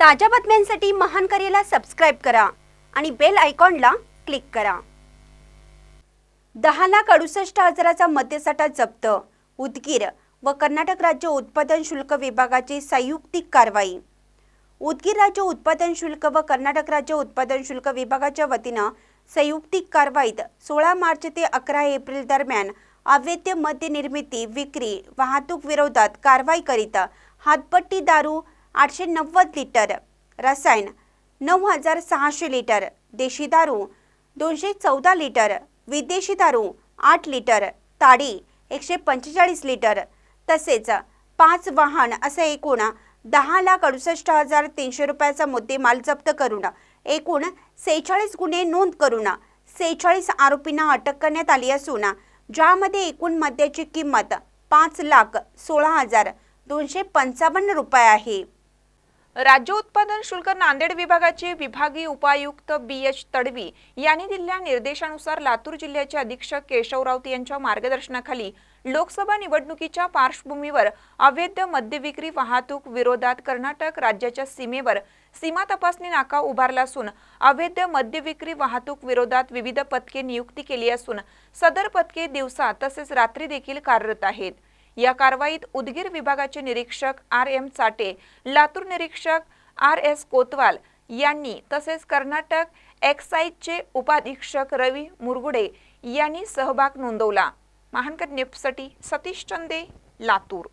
ताज्या बातम्यांसाठी महान करेला सबस्क्राईब करा आणि बेल आयकॉनला क्लिक करा. दहा लाख अडुसष्ट हजाराचा मद्यसाठा जप्त उदगीर व कर्नाटक राज्य उत्पादन शुल्क विभागाची संयुक्तिक कारवाई. उदगीर राज्य उत्पादन शुल्क व कर्नाटक राज्य उत्पादन शुल्क विभागाच्या वतीनं संयुक्तिक कारवाईत सोळा मार्च ते अकरा एप्रिल दरम्यान अवैध मद्य निर्मिती विक्री वाहतूक विरोधात कारवाई करीत हातपट्टी दारू आठशे नव्वद लिटर. रसायन नऊ हजार सहाशे लिटर. देशी दारू दोनशे चौदा लिटर. विदेशी दारू आठ लिटर. ताडी एकशे पंचेचाळीस लिटर. तसेच पाच वाहन असे एकूण दहा लाख अडुसष्ट हजार तीनशे रुपयाचा मुद्देमाल जप्त करून एकूण सेहेचाळीस गुन्हे नोंद करून सेहेचाळीस आरोपींना अटक करण्यात आली असून ज्यामध्ये एकूण मद्याची किंमत पाच लाख सोळा हजार दोनशे पंचावन्न रुपये आहे. राज्य उत्पादन शुल्क नांदेड विभागाचे विभागीय उपायुक्त बी एच तडवी यांनी दिलेल्या निर्देशानुसार लातूर जिल्ह्याचे अधीक्षक केशव राऊत यांच्या मार्गदर्शनाखाली लोकसभा निवडणुकीच्या पार्श्वभूमीवर अवैध मद्यविक्री वाहतूक विरोधात कर्नाटक राज्याच्या सीमेवर सीमा तपासणी नाका उभारला असून अवैध मद्यविक्री वाहतूक विरोधात विविध पथके नियुक्ती केली असून सदर पथके दिवसा तसेच रात्री देखील कार्यरत आहेत. या कारवाईत उदगीर विभागाचे निरीक्षक आर एम चाटे लातूर निरीक्षक आर एस कोतवाल यांनी तसेच कर्नाटक एक्साईजचे उपाधीक्षक रवी मुरगुडे यांनी सहभाग नोंदवला. महानकर न्यूजसाठी सतीश चंदे लातूर.